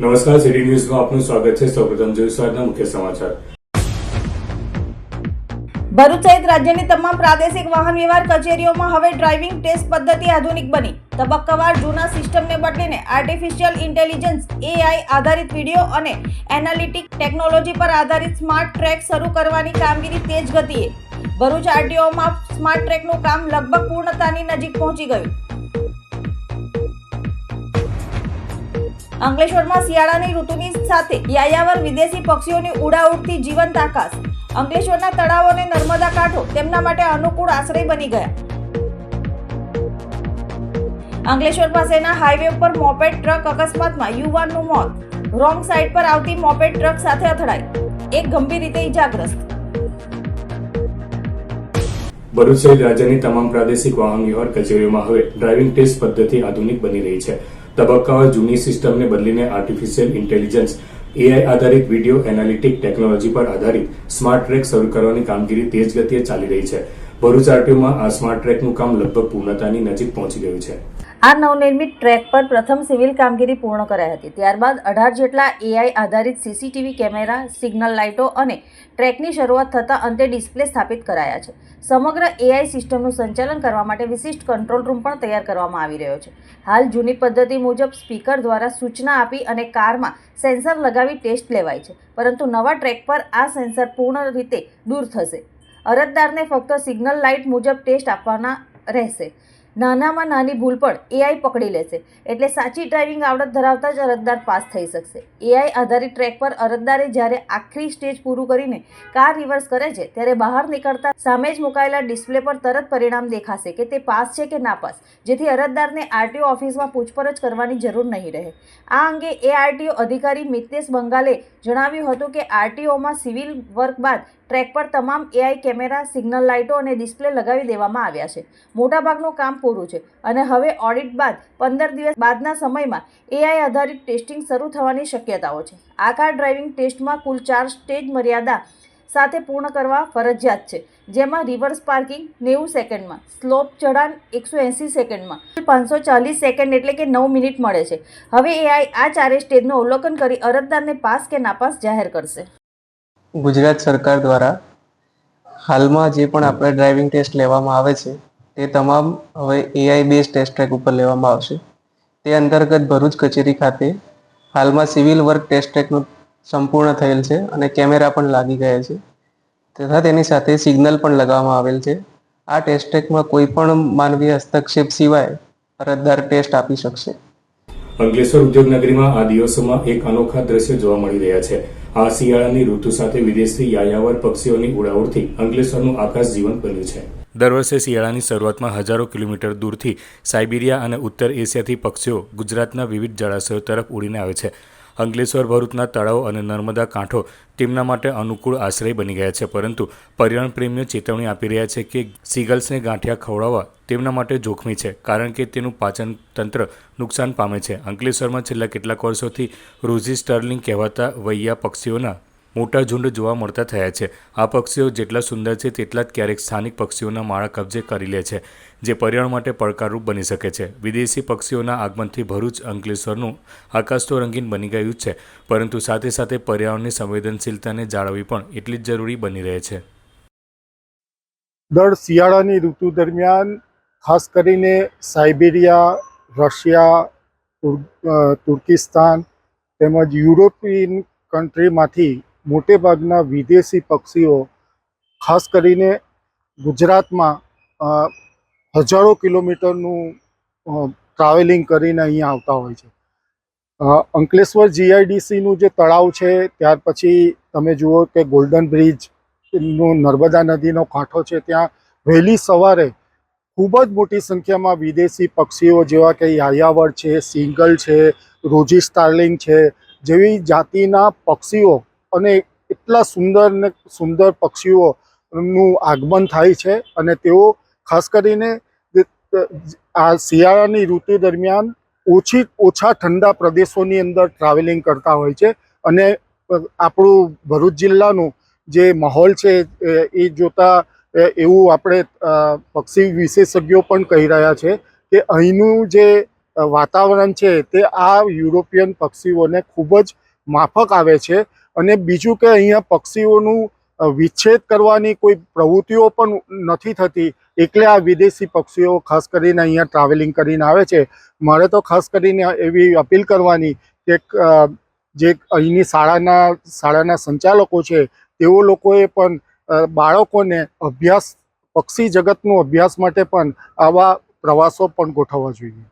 નમસ્કાર સિટી ન્યૂઝમાં આપનું સ્વાગત છે સૌપ્રથમ જોઈશું મુખ્ય સમાચાર. ભરૂચ સહિત રાજ્યની તમામ પ્રાદેશિક વાહન વ્યવહાર કચેરીઓમાં હવે ડ્રાઇવિંગ ટેસ્ટ પદ્ધતિ આધુનિક બની. તબક્કાવાર જૂના સિસ્ટમને બદલીને આર્ટિફિશિયલ ઇન્ટેલિજન્સ એઆઈ આધારિત વીડિયો અને એનાલિટિક ટેકનોલોજી પર આધારિત સ્માર્ટ ટ્રેક શરૂ કરવાની કામગીરી તેજ ગતિએ. ભરૂચ આરટીઓમાં સ્માર્ટ ટ્રેકનું કામ લગભગ પૂર્ણતાની નજીક પહોંચી ગયું. અંકલેશ્વરમાં શિયાળાની ઋતુની સાથે યાયાવર વિદેશી પક્ષીઓની ઉડાઉડતી જીવંત આકાશ. અંકલેશ્વરના તળાવો અને નર્મદા કાંઠો તેમના માટે અનુકૂળ આશ્રય બની ગયા. અંકલેશ્વર પાસેના હાઈવે ઉપર મોપેડ ટ્રક અકસ્માતમાં યુવાનનું મોત. રોંગ સાઈડ પર આવતી મોપેડ ટ્રક સાથે અથડાઈ. એક ગંભીર રીતે ઈજાગ્રસ્ત. ભરૂચ સહિત રાજ્યની તમામ પ્રાદેશિક વાહન વ્યવહાર કચેરીઓમાં હવે ડ્રાઇવિંગ ટેસ્ટ પદ્ધતિ આધુનિક બની રહી છે. તબક્કાવાર જૂની સિસ્ટમને બદલીને આર્ટિફિશિયલ ઇન્ટેલિજન્સ એઆઈ આધારિત વીડિયો એનાલિટિક ટેકનોલોજી પર આધારિત સ્માર્ટ ટ્રેક શરૂ કરવાની કામગીરી તેજ ગતિએ ચાલી રહી છે. ભરૂચ આરટીઓમાં આ સ્માર્ટ ટ્રેકનું કામ લગભગ પૂર્ણતાની નજીક પહોંચી ગયું છે. આ નવનિર્મિત ટ્રેક પર પ્રથમ સિવિલ કામગીરી પૂર્ણ કરાઈ હતી. ત્યારબાદ અઢાર જેટલા એઆઈ આધારિત સીસીટીવી કેમેરા, સિગ્નલ લાઇટો અને ટ્રેકની શરૂઆત થતાં અંતે ડિસ્પ્લે સ્થાપિત કરાયા છે. સમગ્ર એઆઈ સિસ્ટમનું સંચાલન કરવા માટે વિશિષ્ટ કંટ્રોલ રૂમ પણ તૈયાર કરવામાં આવી રહ્યો છે. હાલ જૂની પદ્ધતિ મુજબ સ્પીકર દ્વારા સૂચના આપી અને કારમાં સેન્સર લગાવી ટેસ્ટ લેવાય છે. પરંતુ નવા ટ્રેક પર આ સેન્સર પૂર્ણ રીતે દૂર થશે. અરજદારને ફક્ત સિગ્નલ લાઇટ મુજબ ટેસ્ટ આપવાના રહેશે. નાનામાં નાની ભૂલ પણ એઆઈ પકડી લેશે. એટલે સાચી ડ્રાઇવિંગ આવડત ધરાવતા જ અરજદાર પાસ થઈ શકશે. એઆઈ આધારિત ટ્રેક પર અરજદારે જ્યારે આખરી સ્ટેજ પૂરું કરીને કાર રિવર્સ કરે છે, ત્યારે બહાર નીકળતા સામે જ મુકાયેલા ડિસ્પ્લે પર તરત પરિણામ દેખાશે કે તે પાસ છે કે ના પાસ, જેથી અરજદારને આરટીઓ ઓફિસમાં પૂછપરછ કરવાની જરૂર નહીં રહે. આ અંગે એઆરટીઓ અધિકારી મિતેશ બંગાલે જણાવ્યું હતું કે આરટીઓમાં સિવિલ વર્ક બાદ ટ્રેક પર તમામ એઆઈ કેમેરા, સિગ્નલ લાઇટો અને ડિસ્પ્લે લગાવી દેવામાં આવ્યા છે. મોટાભાગનું કામ પૂરું છે અને હવે ઓડિટ બાદ, પંદર દિવસ બાદના સમયમાં એઆઈ આધારિત ટેસ્ટિંગ શરૂ થવાની શક્યતાઓ છે. આ કાર ડ્રાઇવિંગ ટેસ્ટમાં કુલ ચાર સ્ટેજ મર્યાદા સાથે પૂર્ણ કરવા ફરજિયાત છે, જેમાં રિવર્સ પાર્કિંગ નેવું સેકન્ડમાં, સ્લોપ ચઢાણ એકસો એંસી સેકન્ડમાં, પાંચસો ચાલીસ સેકન્ડ એટલે કે નવ મિનિટ મળે છે. હવે એઆઈ આ ચારે સ્ટેજનું અવલોકન કરી અરજદારને પાસ કે નાપાસ જાહેર કરશે. ગુજરાત સરકાર દ્વારા હાલમાં જે પણ આપણે ડ્રાઇવિંગ ટેસ્ટ લેવામાં આવે છે તે તમામ હવે એઆઈ બેઝ ટેસ્ટ ટ્રેક ઉપર લેવામાં આવશે. તે અંતર્ગત ભરૂચ કચેરી ખાતે હાલમાં સિવિલ વર્ક ટેસ્ટ ટ્રેકનું સંપૂર્ણ થયેલ છે અને કેમેરા પણ લાગી ગયા છે. તથા તેની સાથે સિગ્નલ પણ લગાવવામાં આવેલ છે. આ ટેસ્ટ ટ્રેકમાં કોઈ પણ માનવીય હસ્તક્ષેપ સિવાય અરજદાર ટેસ્ટ આપી શકશે. અંકલેશ્વર ઉદ્યોગનગરીમાં આ દિવસોમાં એક અનોખા દ્રશ્ય જોવા મળી રહ્યા છે. આ શિયાળાની ઋતુ સાથે વિદેશથી યાયાવર પક્ષીઓની ઉડાઉડથી અંકલેશ્વરનું આકાશ જીવંત બન્યું છે. દર વર્ષે શિયાળાની શરૂઆતમાં હજારો કિલોમીટર દૂરથી સાઇબિરિયા અને ઉત્તર એશિયાથી પક્ષીઓ ગુજરાતના વિવિધ જળાશયો તરફ ઉડીને આવે છે. અંકલેશ્વર ભરૂચના તળાવ અને નર્મદા કાંઠો તેમના માટે અનુકૂળ આશ્રય બની ગયા છે. પરંતુ પર્યાવરણ પ્રેમીઓ ચેતવણી આપી રહ્યા છે કે સીગલ્સને ગાંઠિયા ખવડાવવા તેમના માટે જોખમી છે, કારણ કે તેનું પાચન તંત્ર નુકસાન પામે છે. અંકલેશ્વરમાં છેલ્લા કેટલાક વર્ષોથી રોઝી સ્ટર્લિંગ કહેવાતા વૈયા પક્ષીઓના મોટા ઝુંડ જોવા મળતા થયા છે. આ પક્ષીઓ જેટલા સુંદર છે, તેટલા જ ક્યારેક સ્થાનિક પક્ષીઓના માળા કબજે કરી લે છે, જે પર્યાવરણ માટે પડકારરૂપ બની શકે છે. વિદેશી પક્ષીઓના આગમનથી ભરૂચ, અંકલેશ્વરનું આકાશ તો રંગીન બની ગયું છે, પરંતુ સાથે સાથે પર્યાવરણની સંવેદનશીલતાને જાળવવી પણ એટલી જ જરૂરી બની રહે છે. દર શિયાળાની ઋતુ દરમિયાન ખાસ કરીને સાઇબેરિયા, રશિયા તુર્કિસ્તાન તેમજ યુરોપિયન કન્ટ્રીમાંથી મોટે ભાગના વિદેશી પક્ષીઓ, ખાસ કરીને ગુજરાતમાં હજારો કિલોમીટરનું ટ્રાવેલિંગ કરીને અહીંયા આવતા હોય છે. અંકલેશ્વર જીઆઈડીસીનું જે તળાવ છે, ત્યાર પછી તમે જુઓ કે ગોલ્ડન બ્રિજનો નર્મદા નદીનો કાંઠો છે, ત્યાં વહેલી સવારે ખૂબ જ મોટી સંખ્યામાં વિદેશી પક્ષીઓ જેવા કે યાયાવર છે, સિંગલ છે, રોજી સ્ટાર્લિંગ છે, જેવી જાતિના પક્ષીઓ અને એટલા સુંદર ને સુંદર પક્ષીઓનું આગમન થાય છે અને તેઓ ખાસ કરીને આ શિયાળાની ઋતુ દરમિયાન ઓછી, ઓછા ઠંડા પ્રદેશોની અંદર ટ્રાવેલિંગ કરતા હોય છે અને આપણું ભરૂચ જિલ્લાનું જે માહોલ છે એ- જોતા એવું આપણે પક્ષી વિશેષજ્ઞો પણ કહી રહ્યા છે કે અહીંનું જે વાતાવરણ છે તે આ યુરોપિયન પક્ષીઓને ખૂબ જ માફક આવે છે અને બીજું કે અહીંયા પક્ષીઓનું વિચ્છેદ કરવાની કોઈ પ્રવૃત્તિઓ પણ નથી થતી. એટલે આ વિદેશી પક્ષીઓ ખાસ કરીને અહીંયા ટ્રાવેલિંગ કરીને આવે છે. મારે તો ખાસ કરીને એવી અપીલ કરવાની કે જે અહીંની શાળાના શાળાના સંચાલકો છે, તેઓ લોકોએ પણ બાળકોને અભ્યાસ, પક્ષી જગતનો અભ્યાસ માટે પણ આવા પ્રવાસો પણ ગોઠવવા જોઈએ.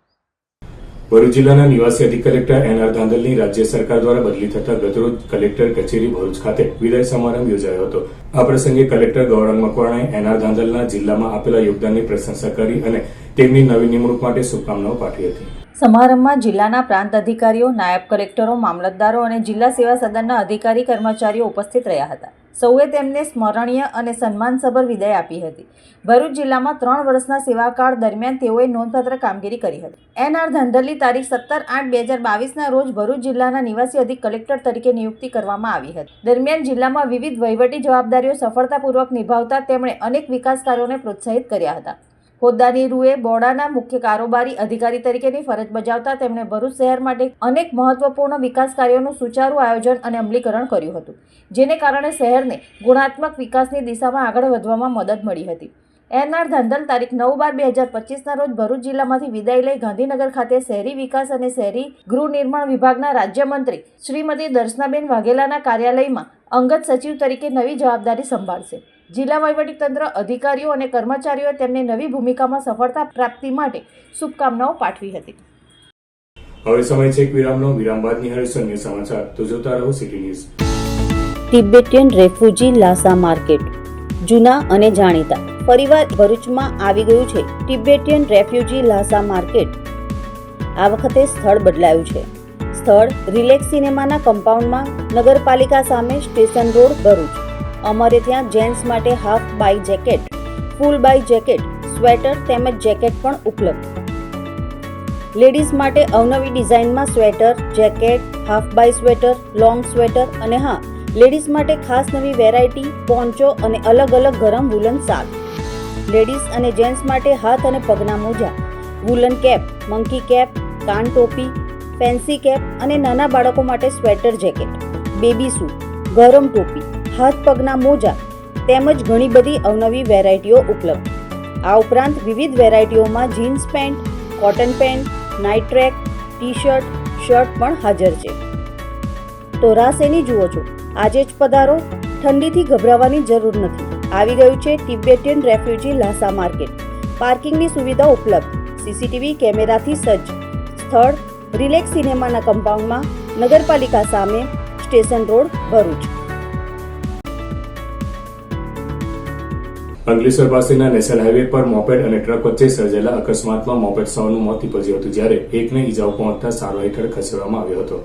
ભરૂચ જિલ્લાના નિવાસી અધિક કલેક્ટર એન આર ધાંધલની રાજ્ય સરકાર દ્વારા બદલી થતા ગતરોજ કલેક્ટર કચેરી ભરૂચ ખાતે વિદાય સમારંભ યોજાયો હતો. આ પ્રસંગે કલેક્ટર ગૌરંગ મકવાણાએ એન આર ધાંધલના જિલ્લામાં આપેલા યોગદાનની પ્રશંસા કરી અને તેમની નવી નિમણૂક માટે શુભકામનાઓ પાઠવી હતી. સમારંભમાં જિલ્લાના પ્રાંત અધિકારીઓ, નાયબ કલેક્ટરો, મામલતદારો અને જિલ્લા સેવા સદનના અધિકારી કર્મચારીઓ ઉપસ્થિત રહ્યા હતા. સૌએ તેમને સ્મરણીય અને સન્માનસભર વિદાય આપી હતી. ભરૂચ જિલ્લામાં ત્રણ વર્ષના સેવાકાળ દરમિયાન તેઓએ નોંધપાત્ર કામગીરી કરી હતી. એન આર ધંધલની તારીખ સત્તર આઠ બે હજાર બાવીસના રોજ ભરૂચ જિલ્લાના નિવાસી અધિક કલેક્ટર તરીકે નિયુક્તિ કરવામાં આવી હતી. દરમિયાન જિલ્લામાં વિવિધ વહીવટી જવાબદારીઓ સફળતાપૂર્વક નિભાવતા તેમણે અનેક વિકાસ કાર્યોને પ્રોત્સાહિત કર્યા હતા. હોદ્દાની રૂએ બોડાના મુખ્ય કારોબારી અધિકારી તરીકેની ફરજ બજાવતા તેમણે ભરૂચ શહેર માટે અનેક મહત્વપૂર્ણ વિકાસ કાર્યોનું સુચારુ આયોજન અને અમલીકરણ કર્યું હતું, જેને કારણે શહેરને ગુણાત્મક વિકાસની દિશામાં આગળ વધવામાં મદદ મળી હતી. એનઆર ધંધલ તારીખ નવ બાર બે હજાર પચીસના રોજ ભરૂચ જિલ્લામાંથી વિદાય લઈ ગાંધીનગર ખાતે શહેરી વિકાસ અને શહેરી ગૃહ નિર્માણ વિભાગના રાજ્યમંત્રી શ્રીમતી દર્શનાબેન વાઘેલાના કાર્યાલયમાં અંગત સચિવ તરીકે નવી જવાબદારી સંભાળશે. જિલ્લા વહીવટીતંત્ર અધિકારીઓ અને કર્મચારીઓએ તેમને નવી ભૂમિકામાં સફળતા પ્રાપ્તિ માટે શુભકામનાઓ પાઠવી હતી. હવે સમય છે એક વિરામનો. વિરામ બાદ નિહાળીશું અન્ય સમાચાર. તો જોતા રહો city news. Tibetan refugee Lhasa market. જૂના અને જાણીતા. ફરીવાર ભરૂચમાં આવી ગયું છે તિબેટિયન રેફ્યુજી લાસા માર્કેટ. આ વખતે સ્થળ બદલાયું છે. સ્થળ રિલેક્સ સિનેમાના કમ્પાઉન્ડમાં નગરપાલિકા સામે સ્ટેશન રોડ ભરૂચ. અમારે ત્યાં જેન્ટ્સ માટે હાફ બાય જેકેટ, ફૂલ બાય જેકેટ, સ્વેટર તેમજ જેકેટ પણ ઉપલબ્ધ. લેડીઝ માટે અવનવી ડિઝાઇનમાં સ્વેટર, જેકેટ, હાફ બાય સ્વેટર, લોંગ સ્વેટર અને હા, લેડીઝ માટે ખાસ નવી વેરાયટી, પોન્ચો અને અલગ અલગ ગરમ વુલન શાક લેડીઝ અને જેન્ટ્સ માટે હાથ અને પગના મોજા વુલન કેપ મંકી કેપ કાન ટોપી ફેન્સી કેપ અને નાના બાળકો માટે સ્વેટર જેકેટ બેબી સૂટ ગરમ ટોપી. હાથ પગના મોજા તેમજ ઘણી બધી અવનવી વેરાયટીઓ ઉપલબ્ધ. આ ઉપરાંત વિવિધ વેરાયટીઓમાં jeans pant, cotton pant, night track T shirt shirt પણ હાજર છે. તો રાસ એની જુઓ છો. આજે જ પધારો. ઠંડીથી ગભરાવાની જરૂર નથી. આવી ગયું છે તિબેટિયન રેફ્યુજી લાસા માર્કેટ. પાર્કિંગની સુવિધા ઉપલબ્ધ. સીસીટીવી કેમેરાથી સજ્જ. સ્થળ, રિલેક્સ સિનેમાના કમ્પાઉન્ડમાં, નગરપાલિકા સામે, સ્ટેશન રોડ ભરૂચ. અંકલેશ્વર પાસેના નેશનલ હાઈવે પર મોપેડ અને ટ્રક વચ્ચે સર્જાયેલા અકસ્માતમાં મોપેડ સવારનું મોત નીપજ્યું હતું, જ્યારે એકને ઈજાઓ પહોંચતા સારવાર હેઠળ ખસેડવામાં આવ્યો હતો.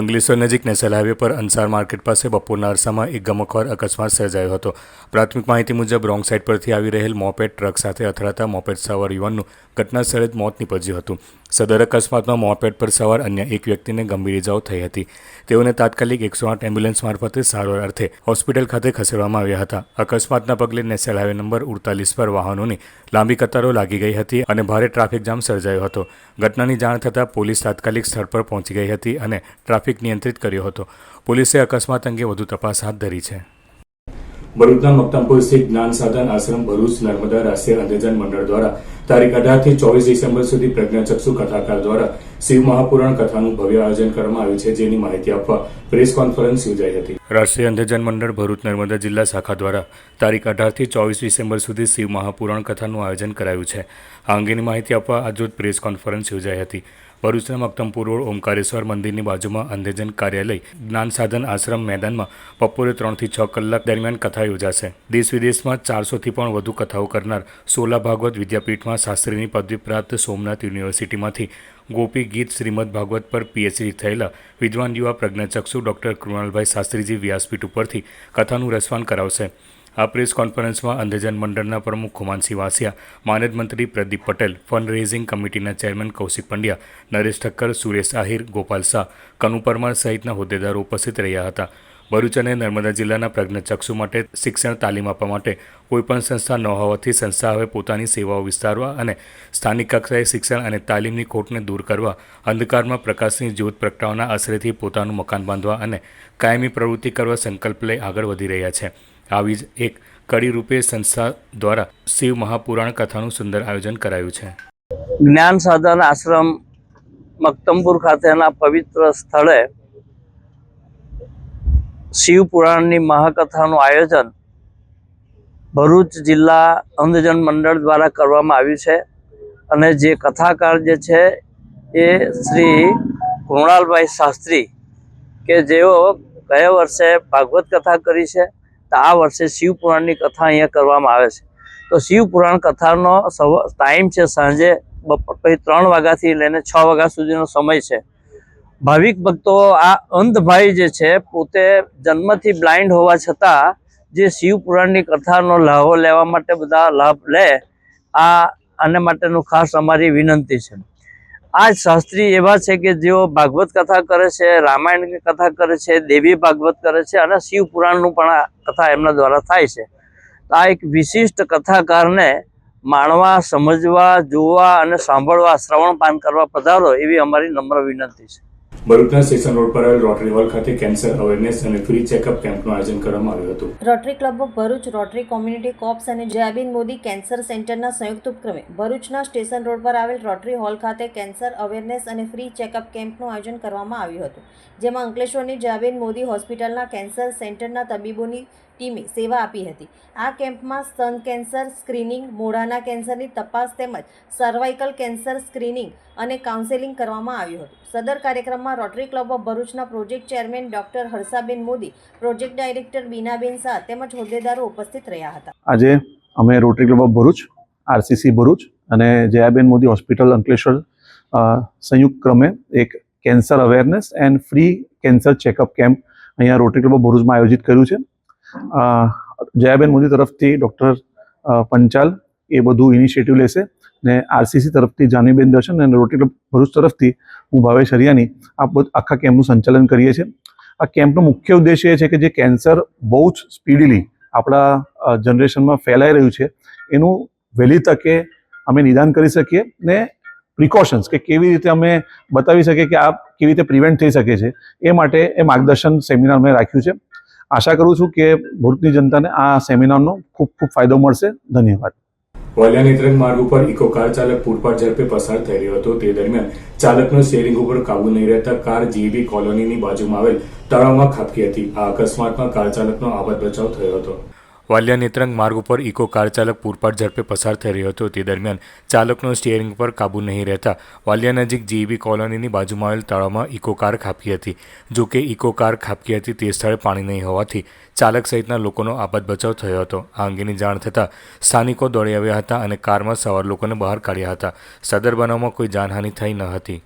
અંગલેશ્વર નજીક નેશનલ હાઈવે પર અંસાર માર્કેટ પાસે બપોરના અરસામાં એક ગમકવાર અકસ્માત સર્જાયો હતો. પ્રાથમિક માહિતી મુજબ રોંગ સાઈડ પરથી આવી રહેલ મોપેડ ટ્રક સાથે અથડાતા મોપેડ સવાર યુવાનનું ઘટના સ્થળે જ મોત નીપજ્યું હતું. સદર અકસ્માતમાં મોપેડ પર સવાર અન્ય એક વ્યક્તિને ગંભીર ઇજાઓ થઈ હતી. તેઓને તાત્કાલિક એકસો આઠ એમ્બ્યુલન્સ મારફતે સારવાર અર્થે હોસ્પિટલ ખાતે ખસેડવામાં આવ્યા હતા. અકસ્માતના પગલે નેશનલ હાઈવે નંબર ઉડતાલીસ પર વાહનોની લાંબી કતારો લાગી ગઈ હતી અને ભારે ટ્રાફિક જામ સર્જાયો હતો. ઘટનાની જાણ થતાં પોલીસ તાત્કાલિક સ્થળ પર પહોંચી ગઈ હતી અને ટ્રાફિક નિયંત્રિત કર્યો હતો. પોલીસે અકસ્માત અંગે વધુ તપાસ હાથ ધરી છે. ભરૂચના મક્તમપુર સ્થિત જ્ઞાન સાધન આશ્રમ ભરૂચ નર્મદા રાષ્ટ્રીય અંધજન મંડળ દ્વારા તારીખ અઢારથી ચોવીસ ડિસેમ્બર સુધી પ્રજ્ઞાચક્ષુ કથાકાર દ્વારા શિવ મહાપુરાણ કથાનું ભવ્ય આયોજન કરવામાં આવ્યું છે, જેની માહિતી આપવા પ્રેસ કોન્ફરન્સ યોજાઈ હતી. રાષ્ટ્રીય અંધજન મંડળ ભરૂચ નર્મદા જિલ્લા શાખા દ્વારા તારીખ અઢારથી ચોવીસ ડિસેમ્બર સુધી શિવ મહાપુરાણ કથાનું આયોજન કરાયું છે. આ અંગેની માહિતી આપવા આજરોજ પ્રેસ કોન્ફરન્સ યોજાઈ હતી. ભરૂચના મક્તમપુર રોડ ઓમકારેશ્વર મંદિરની બાજુમાં અંધેજન કાર્યાલય જ્ઞાન સાધન આશ્રમ મેદાનમાં બપોરે ત્રણથી છ કલાક દરમિયાન કથા યોજાશે. દેશ વિદેશમાં ચારસોથી પણ વધુ કથાઓ કરનાર સોલા ભાગવત વિદ્યાપીઠમાં શાસ્ત્રીની પદવી પ્રાપ્ત સોમનાથ યુનિવર્સિટીમાંથી ગોપી ગીત શ્રીમદ ભાગવત પર પીએચડી થયેલા વિદ્વાન યુવા પ્રજ્ઞાચક્ષુ ડૉક્ટર કૃણાલભાઈ શાસ્ત્રીજી વ્યાસપીઠ ઉપરથી કથાનું રસવાન કરાવશે. આ પ્રેસ કોન્ફરન્સમાં અંધજન મંડળના પ્રમુખ ખુમાનસિંહ વાસિયા, માનદ મંત્રી પ્રદીપ પટેલ ફંડ રેઝિંગ કમિટીના ચેરમેન કૌશિક પંડ્યા, નરેશ ઠક્કર, સુરેશ આહિર, ગોપાલ શાહ, કનુ પરમાર સહિતના હોદ્દેદારો ઉપસ્થિત રહ્યા હતા. ભરૂચ અને નર્મદા જિલ્લાના પ્રજ્ઞચક્ષુ માટે શિક્ષણ તાલીમ આપવા માટે કોઈપણ સંસ્થા ન હોવાથી સંસ્થા હવે પોતાની સેવાઓ વિસ્તારવા અને સ્થાનિક કક્ષાએ શિક્ષણ અને તાલીમની ખોટને દૂર કરવા, અંધકારમાં પ્રકાશની જ્યોત પ્રગટાવના આશરેથી પોતાનું મકાન બાંધવા અને કાયમી પ્રવૃત્તિ કરવા સંકલ્પ લઈ આગળ વધી રહ્યા છે. આવી જ એક કડી રૂપે સંસ્થા દ્વારા શિવ મહાપુરાણ કથાનું સુંદર આયોજન કરાયું છે. જ્ઞાન સાધન આશ્રમ મક્તમપુર ખાતેના પવિત્ર સ્થળે શિવ પુરાણની મહાકથાનું આયોજન ભરૂચ જિલ્લા અંધજન મંડળ દ્વારા કરવામાં આવ્યું છે અને જે કથાકાર જે છે એ શ્રી કૃણાલભાઈ શાસ્ત્રી કે જેઓ ગયા વર્ષે ભાગવત કથા કરી છે તો આ વર્ષે શિવ પુરાણની કથા અહીંયા કરવામાં આવે છે. તો શિવ પુરાણ કથાનો ટાઈમ છે સાંજે બપોર પછી ત્રણ વાગ્યાથી લઈને છ વાગ્યા સુધીનો સમય છે. ભાવિક ભક્તો આ અંધભાઈ જે છે પોતે જન્મથી બ્લાઇન્ડ હોવા છતાં જે શિવ પુરાણની કથાનો લાભો લેવા માટે બધા લાભ લે, આ આને માટેનું ખાસ અમારી વિનંતી છે. આ શાસ્ત્રી એવા છે કે જેઓ ભાગવત કથા કરે છે, રામાયણ કથા કરે છે, દેવી ભાગવત કરે છે અને શિવ પુરાણનું પણ કથા એમના દ્વારા થાય છે. આ એક વિશિષ્ટ કથાકારને માણવા, સમજવા, જોવા અને સાંભળવા, શ્રવણ પાન કરવા પધારો એવી અમારી નમ્ર વિનંતી છે. ભરૂચના સ્ટેશન રોડ પર આવેલ રોટરી હોલ ખાતે કેન્સર અવેરનેસ અને ફ્રી ચેકઅપ કેમ્પનું આયોજન કરવામાં આવ્યું હતું. Rotary club Bharuch, Rotary community corps અને જયાબીન મોદી કેન્સર સેન્ટરના સંયુક્ત ઉપક્રમે ભરૂચના સ્ટેશન રોડ પર આવેલ રોટરી હોલ ખાતે કેન્સર અવેરનેસ અને ફ્રી ચેકઅપ કેમ્પનું આયોજન કરવામાં આવ્યું હતું, જેમાં અંકલેશ્વરની જયાબીન મોદી હોસ્પિટલના કેન્સર સેન્ટરના તબીબોની ટીમે સેવા આપી હતી. આ કેમ્પમાં સ્તન કેન્સર સ્ક્રીનિંગ, મોઢાના કેન્સરની તપાસ તેમજ સર્વાઇકલ કેન્સર સ્ક્રીનિંગ અને કાઉન્સેલિંગ કરવામાં આવ્યું હતું. સદર કાર્યક્રમમાં રોટરી ક્લબ ઓફ ભરૂચના project chairman doctor Harshaben Modi, project director Binaben Shah તેમજ હોદ્દેદારો ઉપસ્થિત રહ્યા હતા. આજે અમે Rotary club of Bharuch, RCC Bharuch અને જયાબેન મોદી હોસ્પિટલ અંકલેશ્વર સંયુક્ત ક્રમે એક cancer awareness and free cancer checkup camp અહીંયા રોટરી ક્લબ ભરૂચમાં આયોજિત કર્યું છે. જયાબેન મોદી તરફથી ડૉક્ટર પંચાલ એ બધું ઇનિશિયેટિવ લેશે ને આરસીસી તરફથી જાનીબેન દર્શન અને રોટરી ક્લબ ભરૂચ તરફથી હું ભાવેશ હરિયાની આ આખા કેમ્પનું સંચાલન કરીએ છીએ. આ કેમ્પનો મુખ્ય ઉદ્દેશ્ય એ છે કે જે કેન્સર બહુ જ સ્પીડીલી આપણા જનરેશનમાં ફેલાઈ રહ્યું છે. એનું વહેલી તકે અમે નિદાન કરી શકીએ ને પ્રિકોશન્સ કે કેવી રીતે અમે બતાવી શકીએ કે આ કેવી રીતે પ્રિવેન્ટ થઈ શકે છે એ માટે એ માર્ગદર્શન સેમિનાર મેં રાખ્યું છે. આશા કરું છું કે ભરૂચની જનતાને આ સેમિનારનો ખૂબ ખૂબ ફાયદો મળશે. ધન્યવાદ. વાલિયા નેત્રંગ માર્ગ ઉપર ઇકો કાર ચાલક પૂરપાટ ઝડપે પસાર થઈ રહ્યો હતો. તે દરમિયાન ચાલકનો સ્ટેરિંગ ઉપર કાબુ નહીં રહેતા કાર જીબી કોલોનીની બાજુમાં આવેલ તળાવમાં ખાબકી હતી. આ અકસ્માતમાં કાર ચાલકનો આબદ બચાવ થયો હતો. વાલિયા નેત્રંગ માર્ગ ઉપર ઇકો કાર ચાલક પૂરપાટ ઝડપે પસાર થઈ રહ્યો હતો. તે દરમિયાન ચાલકનો સ્ટીયરિંગ પર કાબુ નહીં રહેતા વાલિયા નજીક જીબી કોલોનીની બાજુમાં આવેલ તળાવમાં ઇકો કાર ખાબકી હતી. જો કે ઇકો કાર ખાબકી હતી તે સ્થળે પાણી નહીં હોવાથી ચાલક સહિતના લોકોનો આપદ બચાવ થયો હતો. આ અંગેની જાણ થતાં સ્થાનિકો દોડી આવ્યા હતા અને કારમાં સવાર લોકોને બહાર કાઢ્યા હતા. સદર બનાવમાં કોઈ જાનહાનિ થઈ ન હતી.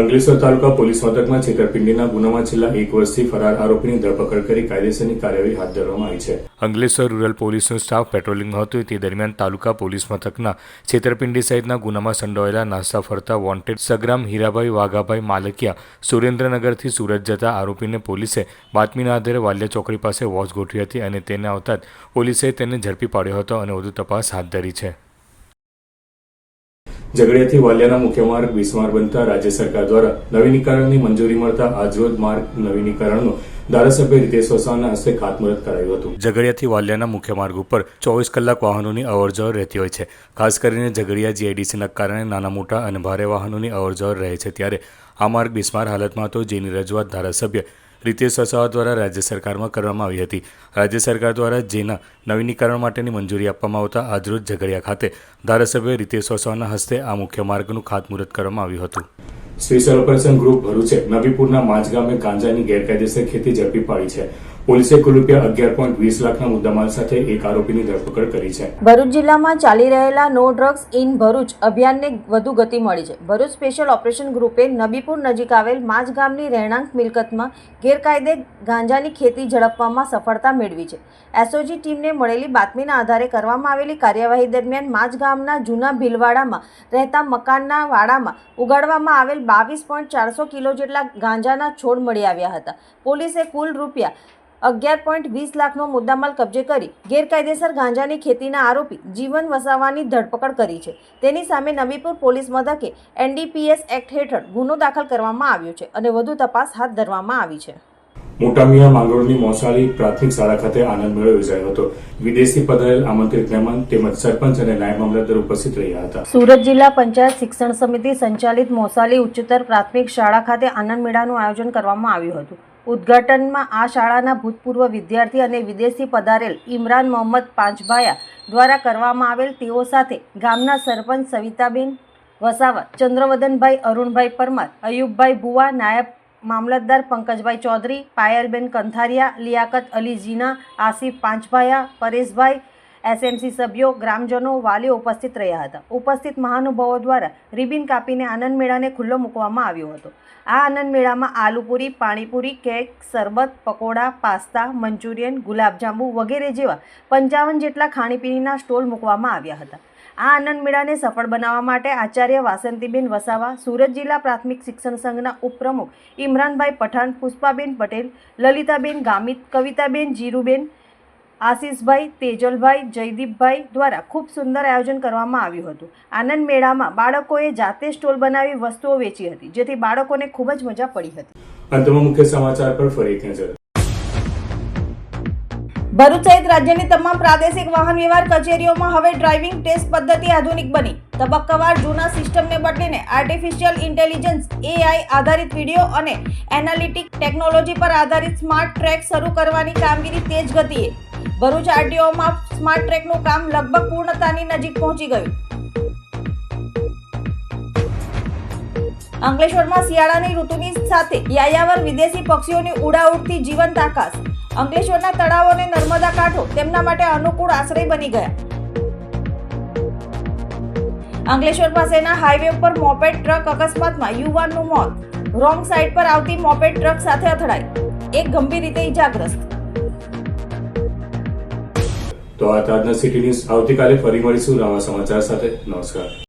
અંકલેશ્વર તાલુકા પોલીસ મથકમાં છેતરપિંડીના ગુનામાં છેલ્લા એક વર્ષથી ફરાર આરોપીની ધરપકડ કરી કાયદેસરની કાર્યવાહી હાથ ધરવામાં આવી છે. અંકલેશ્વર રૂરલ પોલીસનો સ્ટાફ પેટ્રોલિંગમાં હતો તે દરમિયાન તાલુકા પોલીસ મથકના છેતરપિંડી સહિતના ગુનામાં સંડોવાયેલા નાસ્તા ફરતા વોન્ટેડ સગ્રામ હીરાભાઈ વાઘાભાઈ માલકિયા સુરેન્દ્રનગરથી સુરત જતા આરોપીને પોલીસે બાતમીના આધારે વાલિયા ચોકડી પાસે વોચ ગોઠવી હતી અને તેને આવતા પોલીસે તેને ઝડપી પાડ્યો હતો અને વધુ તપાસ હાથ ધરી છે. ઝઘડિયાથી વાલિયાના મુખ્ય માર્ગ વિસ્માર બનતા રાજ્ય સરકાર દ્વારા નવીનીકરણની મંજૂરી મળતા આજરોજ માર્ગ નવીનીકરણનો ધારાસભ્ય રીતેશ વસાવાના હસ્તે ખાતમુહૂર્ત કરાયું હતું. ઝઘડિયાથી વાલિયાના મુખ્ય માર્ગ ઉપર ચોવીસ કલાક વાહનોની અવરજવર રહેતી હોય છે. ખાસ કરીને ઝઘડિયા જીઆઈડીસીના કારણે નાના, મોટા અને ભારે વાહનોની અવરજવર રહે છે. ત્યારે આ માર્ગ બિસ્માર હાલતમાં હતો, જેની રજૂઆત ધારાસભ્ય રીતેશ વસાવા દ્વારા રાજ્ય સરકારમાં કરવામાં આવી હતી. રાજ્ય સરકાર દ્વારા જેના નવીનીકરણ માટેની મંજૂરી આપવામાં આવતા આજરોજ ઝઘડિયા ખાતે ધારાસભ્ય રીતેશ વસાવાના હસ્તે આ મુખ્ય માર્ગનું ખાતમુહૂર્ત કરવામાં આવ્યું હતું. સ્પેશિયલ ઓપરેશન ગ્રુપ ભરૂચે નબીપુરના માજ ગામે ગાંજાની ગેરકાયદેસર ખેતી ઝડપી પાડી છે. પોલીસે કુલ રૂપિયા અગિયાર પોઈન્ટ વીસ લાખના મુદ્દામાલ સાથે એક આરોપીની ધરપકડ કરી છે. ભરૂચ જિલ્લામાં ચાલી રહેલા નો ડ્રગ્સ ઇન ભરૂચ અભિયાનને વધુ ગતિ મળી છે. ભરૂચ સ્પેશિયલ ઓપરેશન ગ્રુપે નબીપુર નજીક આવેલ માજ ગામની રહેણાંક મિલકતમાં ગેરકાયદે ગાંજાની ખેતી ઝડપવામાં સફળતા મેળવી છે. એસઓજી ટીમને મળેલી બાતમીના આધારે કરવામાં આવેલી કાર્યવાહી દરમિયાન માજ ગામના જૂના ભીલવાડામાં રહેતા મકાનના વાડામાં ઉગાડવામાં આવેલ બાવીસ પોઈન્ટ ચારસો કિલો જેટલા ગાંજાના છોડ મળી આવ્યા હતા. પોલીસે કુલ રૂપિયા અગિયાર પોઈન્ટ વીસ લાખનો મુદ્દામાલ કબજે કરી ગેરકાયદેસર ગાંજાની ખેતીના આરોપી જીવન વસાવાની ધરપકડ કરી છે. તેની સામે નવીપુર પોલીસ મથકે એનડીપીએસ એક્ટ હેઠળ ગુનો દાખલ કરવામાં આવ્યો છે અને વધુ તપાસ હાથ ધરવામાં આવી છે. મોટામિયા માંગરોળની મોસાળી પ્રાથમિક શાળા ખાતે આનંદ મેળો યોજાયો હતો. વિદેશથી પધારેલ આમંત્રિત મહેમાન તેમજ સરપંચ અને નાયબ મામલતદાર ઉપસ્થિત રહ્યા હતા. સુરત જિલ્લા પંચાયત શિક્ષણ સમિતિ સંચાલિત મોસાલી ઉચ્ચતર પ્રાથમિક શાળા ખાતે આનંદ મેળાનું આયોજન કરવામાં આવ્યું હતું. ઉદ્ઘાટનમાં આ શાળાના ભૂતપૂર્વ વિદ્યાર્થી અને વિદેશી પધારેલ ઇમરાન મોહમ્મદ પાંચભાયા દ્વારા કરવામાં આવેલ તેઓ સાથે ગામના સરપંચ સવિતાબેન વસાવા, ચંદ્રવદનભાઈ અરુણભાઈ પરમાર, અયુબભાઈ ભુવા, નાયબ મામલતદાર પંકજભાઈ ચૌધરી, પાયલબેન કંથારિયા, લિયાકત અલી જીના, આસિફ પાંચભાયા, પરેશભાઈ એસએમસી સભ્યો, ગ્રામજનો, વાલીઓ ઉપસ્થિત રહ્યા હતા. ઉપસ્થિત મહાનુભાવો દ્વારા રિબિન કાપીને આનંદ મેળાને ખુલ્લો મૂકવામાં આવ્યો હતો. આ આનંદ મેળામાં આલુપુરી, પાણીપુરી, કેક, શરબત, પકોડા, પાસ્તા, મંચુરિયન, ગુલાબજાંબુ વગેરે જેવા પંચાવન જેટલા ખાણીપીણીના સ્ટોલ મૂકવામાં આવ્યા હતા. આ આનંદ મેળાને સફળ બનાવવા માટે આચાર્ય વાસંતીબેન વસાવા, સુરત જિલ્લા પ્રાથમિક શિક્ષણ સંઘના ઉપપ્રમુખ ઇમરાનભાઈ પઠાણ, પુષ્પાબેન પટેલ, લલિતાબેન ગામિત, કવિતાબેન જીરુબેન આશીષભાઈ તેજલભાઈ જયદીપભાઈ દ્વારા ખૂબ સુંદર આયોજન કરવામાં આવ્યું હતું. આનંદ મેળામાં બાળકોએ જાતે સ્ટોલ બનાવી વસ્તુઓ વેચી હતી જેથી બાળકોને ખૂબ જ મજા પડી હતી. અંતમાં મુખ્ય સમાચાર પર ફરી એક નજર. ભરૂચ સહિત રાજ્યની તમામ પ્રાદેશિક વાહન વ્યવહાર કચેરીઓમાં હવે ડ્રાઇવિંગ ટેસ્ટ પદ્ધતિ આધુનિક બની. તબક્કાવાર જૂના સિસ્ટમને બદલીને આર્ટિફિશિયલ ઇન્ટેલિજન્સ એઆઈ આધારિત વીડિયો અને એનાલિટિક ટેકનોલોજી પર આધારિત સ્માર્ટ ટ્રેક શરૂ કરવાની કામગીરી તેજ ગતિએ ભરૂચ આરટીઓમાં સ્માર્ટ ટ્રેકનું કામ લગભગ પૂર્ણતાની નજીક પહોંચી ગયું. અંકલેશ્વરમાં શિયાળાની ઋતુની સાથે યાયાવર વિદેશી પક્ષીઓની ઉડાઉડતી જીવંત આકાશ. અંકલેશ્વરના તળાવો અને નર્મદા કાંઠો તેમના માટે અનુકૂળ આશ્રય બની ગયા. અંકલેશ્વર પાસેના હાઈવે ઉપર મોપેડ ટ્રક અકસ્માતમાં યુવાનનું મોત. રોંગ સાઈડ પર આવતી મોપેડ ટ્રક સાથે અથડાઈ. એક ગંભીર રીતે ઈજાગ્રસ્ત. તો આ તાજના સિટી ન્યૂઝ આવતીકાલે ફરી મળીશું નવા સમાચાર સાથે. નમસ્કાર.